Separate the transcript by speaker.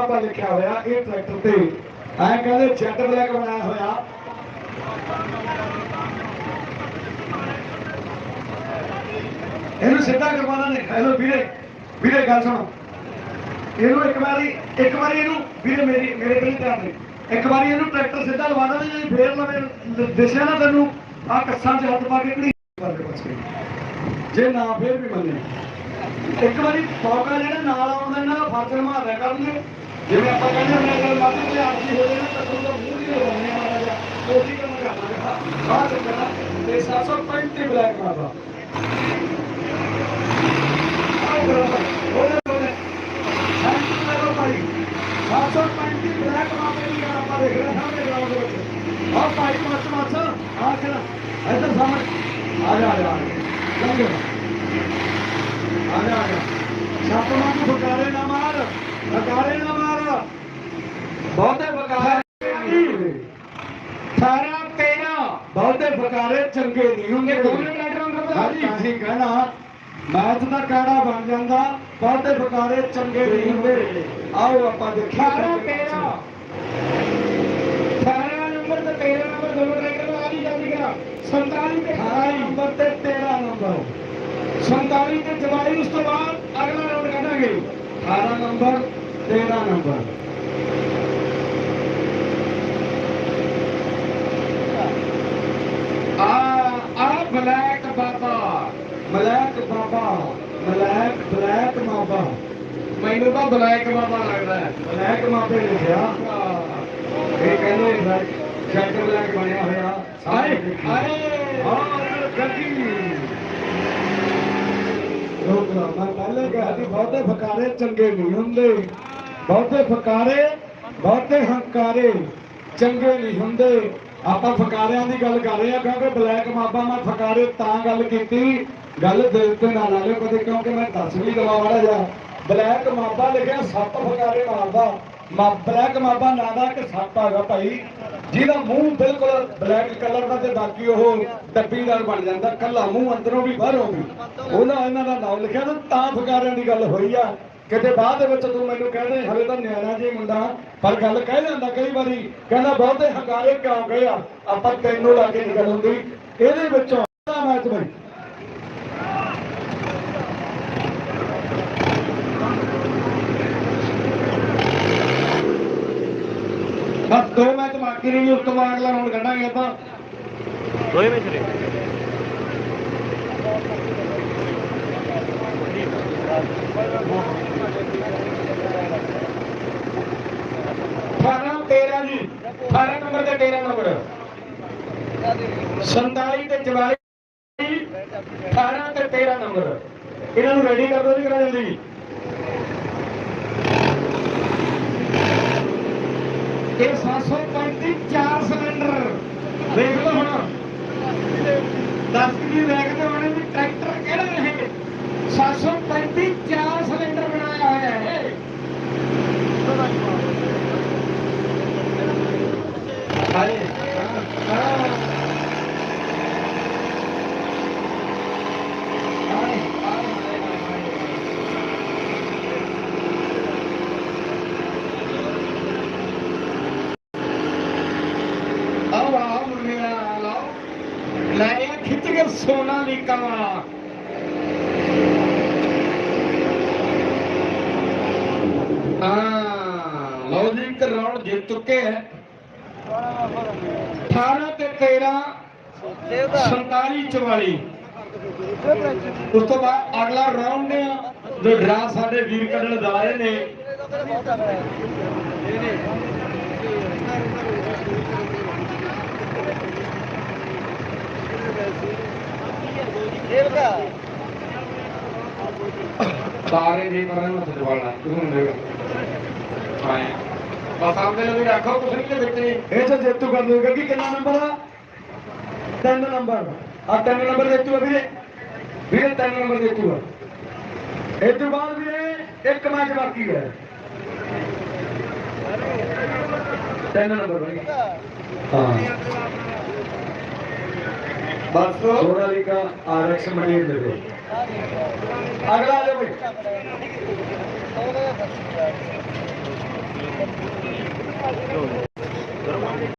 Speaker 1: ਮਾਪਾ ਲਿਖਿਆ ਹੋਇਆ ਇਹ ਟਰੈਕਟਰ ਤੇ। ਐ ਕਹਿੰਦੇ ਜੈਟ ਬਲੈਕ ਬਣਾਇਆ ਹੋਇਆ। ਇਹਨੂੰ ਸਿੱਧਾ ਕਰਵਾਉਣਾ ਨੇ ਹੈਲੋ ਵੀਰੇ ਵੀਰੇ ਗੱਲ ਸੁਣੋ। ਇਹਨੂੰ ਇੱਕ ਵਾਰੀ ਇੱਕ ਵਾਰੀ ਇਹਨੂੰ, ਵੀਰੇ ਮੇਰੀ, ਮੇਰੇ ਕੋਲ ਧਿਆਨ ਦੇ। ਇੱਕ ਵਾਰੀ ਇਹਨੂੰ ਟਰੈਕਟਰ ਸਿੱਧਾ ਲਵਾ ਦੇ ਜੇ ਫੇਰ ਲਵੇ ਦਿਸਿਆ ਨਾ ਤੈਨੂੰ ਆ ਕੱਸਾਂ 'ਚ ਹੱਥ ਪਾ ਕੇ ਕਿਹੜੀ ਕਰਕੇ ਬਚ ਜੇ ਨਾ ਫੇਰ ਵੀ ਮੰਨੇ। ਇੱਕ ਵਾਰੀ ਮੌਕਾ ਜਿਹੜਾ ਨਾਲ ਆਉਂਦਾ ਇਹਨਾਂ ਦਾ ਫਰਜ਼ ਨਿਭਾ ਦਿਆ ਕਰਨਗੇ। ਜਿਵੇਂ ਆਪਾਂ ਕਹਿੰਦੇ ਹੁੰਦੇ ਅਗਰ ਮੱਧ ਤੇ ਆਰਜੀ ਹੋ ਜਾਏ ਨਾ ਤਾਂ ਤੁਹਾਨੂੰ ਤਾਂ ਮੂੰਹ ਹੀ ਲਵਾਉਣੇ ਮਾਰਾ ਜਾ ਉਹੀ ਕੰਮ ਕਰਨਾ ਬਾਹਰ ਚੱਕਣਾ ਤੇ 735 ਬਲੈਕ ਮਾਰਦਾ ਆਓ ਬਰਾਬਰ ਉਹਦੇ ਉਹਦੇ ਸੈਂਟਰ ਲੈਵਲ ਭਾਈ 735 ਬਲੈਕ ਮਾਰਦੇ ਦੀ ਗੱਲ ਆਪਾਂ ਦੇਖ ਰਹੇ ਹਾਂ ਸਾਹਮਣੇ ਗਰਾਊਂਡ ਦੇ ਵਿੱਚ ਆਹ ਭਾਈ ਮਾਸ ਮਾਸ ਆ ਕਿਹੜਾ ਇੱਧਰ ਸਾਹਮਣੇ ਆ ਜਾ ਆ ਜਾ ਲੰਘ ਆ ਜਾ ਆ ਜਾ ਛੱਪ ਮਾਰ ਨੂੰ ਫਕਾਰੇ ਨਾ ਮਾਰ ਫਕਾਰੇ ਨਾ ਮਾਰ ਬਹੁਤੇ ਫਕਾਰੇ 18 13 ਫਕਾਰੇ ਚੰਗੇ ਨਹੀਂ ਹੁੰਦੇ। ਹਾਂਜੀ ਕਹਿਣਾ ਮੈਚ ਦਾ ਕਾੜਾ ਬਣ ਜਾਂਦਾ ਬਹੁਤੇ ਫਕਾਰੇ ਚੰਗੇ ਨਹੀਂ ਹੁੰਦੇ। ਆਓ ਆਪਾਂ ਦੇਖੀਏ।
Speaker 2: 18 13 18 ਨੰਬਰ ਤੇ 13 ਨੰਬਰ ਦੋਨੋਂ ਟਰੈਕਟਰ ਆ ਜੀ ਜਲਦੀ ਕਰਾ 47 ਤੇ
Speaker 1: 18 ਨੰਬਰ ਤੇ 13 ਨੰਬਰ।
Speaker 2: 47 ਤੇ 44 ਉਸ ਤੋਂ ਬਾਅਦ ਅਗਲਾ ਰਾਊਂਡ ਕੱਢਾਂਗੇ।
Speaker 1: 18 ਨੰਬਰ 13 ਨੰਬਰ
Speaker 2: ਆ ਆ ਬਲੈਕ ਬਾਬਾ
Speaker 1: ਮਲੈਕ ਬਾਬਾ ਮਲੈਕ ਬਲੈਕ ਮਾਬਾ।
Speaker 2: ਮੈਨੂੰ ਤਾਂ ਬਲੈਕ ਬਾਬਾ ਲੱਗਦਾ ਹੈ।
Speaker 1: ਬਲੈਕ ਮਾਬੇ ਲਿਖਿਆ। ਇਹ ਕਹਿੰਦੇ ਜੱਟ ਬਲੈਕ ਬਣਿਆ ਹੋਇਆ।
Speaker 2: ਹਾਏ ਹਾਏ।
Speaker 1: ਹਾਂ ਗੱਡੀ। ਲੋਕ ਮੈਂ ਪਹਿਲੇ ਕਿਹਾ ਸੀ ਬਹੁਤੇ ਫਕਾਰੇ ਚੰਗੇ ਨਹੀਂ ਹੁੰਦੇ। ਬਹੁਤੇ ਫਕਾਰੇ ਬਹੁਤੇ ਹੰਕਾਰੇ ਚੰਗੇ ਨਹੀਂ ਹੁੰਦੇ। ਆਪਾਂ ਫਕਾਰਿਆਂ ਦੀ ਗੱਲ ਕਰ ਰਹੇ ਆ ਕਿਉਂਕਿ ਬਲੈਕ ਮਾਬਾ ਮੈਂ ਫਕਾਰੇ ਤਾਂ ਗੱਲ ਕੀਤੀ, ਗੱਲ ਦਿਲ ਤੇ ਨਾ ਲਾ ਲਿਓ ਕਦੇ, ਕਿਉਂਕਿ ਮੈਂ ਦੱਸ ਵੀ ਦਵਾ ਵਾਲਾ ਜਾ ਬਲੈਕ ਮਾਬਾ ਲਿਖਿਆ, ਸੱਤ ਫਕਾਰੇ ਮਾਰਦਾ। ਮਾ, ਬਲੈਕ ਮਾਬਾ ਨਾਂ ਦਾ ਇੱਕ ਸੱਪ ਹੈਗਾ ਭਾਈ। ਜਿਹਦਾ ਮੂੰਹ ਬਿਲਕੁਲ ਬਲੈਕ ਕਲਰ ਦਾ ਤੇ ਬਾਕੀ ਉਹ ਡੱਬੀਦਾਰ ਬਣ ਜਾਂਦਾ, ਕੱਲਾ ਮੂੰਹ ਅੰਦਰੋਂ ਵੀ ਬਾਹਰੋਂ ਵੀ। ਉਹਨਾਂ ਇਹਨਾਂ ਦਾ ਨਾਮ ਲਿਖਿਆ ਤਾਂ ਤਾਂ ਫਕਾਰਿਆਂ ਦੀ ਗੱਲ ਹੋਈ ਆ। ਕਿਤੇ ਬਾਅਦ ਦੇ ਵਿੱਚ ਤੂੰ ਮੈਨੂੰ ਕਹਿੰਦੇ, ਹਲੇ ਤਾਂ ਨਿਆਣਾ ਜੀ ਮੁੰਡਾ। ਪਰ ਗੱਲ ਕਹਿ ਲੈਂਦਾ ਕਈ ਵਾਰੀ, ਕਹਿੰਦਾ, ਬਹੁਤੇ ਹੰਕਾਰੇ ਕਿਉਂ ਗਏ ਆ? ਆਪਾਂ ਤੈਨੂੰ ਲਾ ਕੇ ਨਿਕਲ ਹੁੰਦੀ ਇਹਦੇ ਵਿੱਚੋਂ ਮੈਚ ਬਈ।
Speaker 2: ਬਸ ਦੋ ਮੈਚ ਬਾਕੀ ਨੇ ਉਸ ਤੋਂ ਬਾਅਦ ਅਗਲਾ ਰਾਊਂਡ ਕੱਢਾਂਗੇ ਆਪਾਂ।
Speaker 3: ਦੋਏ ਵਿੱਚ ਨੇ।
Speaker 2: ਅਠਾਰਾਂ 13 ਜੀ। 18 ਨੰਬਰ ਤੇ 13 ਨੰਬਰ। 47 ਤੇ 44 18 ਤੇ 13 ਨੰਬਰ। ਇਹਨਾਂ ਨੂੰ ਰੈਡੀ ਕਰ ਦਿਓ ਜੀ ਕਰਾ ਜਲਦੀ ਇਹ 735 ਚਾਰ ਸਿਲੰਡਰ ਦੇਖ ਲਓ ਹੁਣ 10 ਕੀ ਵੇਖਦੇ ਹੋਣੇ ਵੀ ਟਰੈਕਟਰ ਕਿਹੜਾ ਇਹ 735 ਚਾਰ ਸਿਲੰਡਰ ਬਣਾਇਆ ਹੋਇਆ ਹੈ ਹਾਏ ਆਓ ਆਓ ਮੁੰਡਿਆ ਲਾਓ ਲੈ ਇਹ ਖਿੱਚ ਕੇ ਸੋਨਾ ਲੀਕਾ ਵਾਲਾ ਹਾਂ, ਲਓ ਜੀ, ਇੱਕ ਜਿੱਤ ਚੁੱਕੇ ਹੈ। 18 ਤੇ 13 47 44 ਉਸ ਤੋਂ ਬਾਅਦ ਅਗਲਾ ਰਾਉਂਡ ਨੇ, ਜੋ ਡਰਾ ਸਾਡੇ ਵੀਰ ਕੱਢਣ ਜਾ ਰਹੇ ਨੇ। ਸਾਰੇ ਜੀ ਕਰਨ ਮਤ ਦਵਾਣਾ ਤੂੰ ਦੇ ਹਾਂ ਬਸ ਆਉਂਦੇ ਨੂੰ ਰੱਖੋ, ਕੁਛ ਨਹੀਂ ਵਿੱਚ
Speaker 1: ਇਹ ਤਾਂ ਜੇਤੂ ਕਰ ਦੂਗਾ ਕਿ ਕਿੰਨਾ ਨੰਬਰ ਆ? ਤਿੰਨ ਨੰਬਰ ਆ ਤਿੰਨ ਨੰਬਰ ਜੇਤੂ ਆ ਵੀਰੇ। ਵੀਰੇ, ਤਿੰਨ ਨੰਬਰ ਜੇਤੂ ਆ। ਇਹ ਤੋਂ ਬਾਅਦ ਵੀਰੇ, ਇੱਕ ਮੈਚ ਬਾਕੀ ਹੈ। ਤਿੰਨ ਨੰਬਰ ਬਾਈ ਹਾਂ। सोनाली का आरक्षण बनी देते अगला आ जाओ
Speaker 3: भाई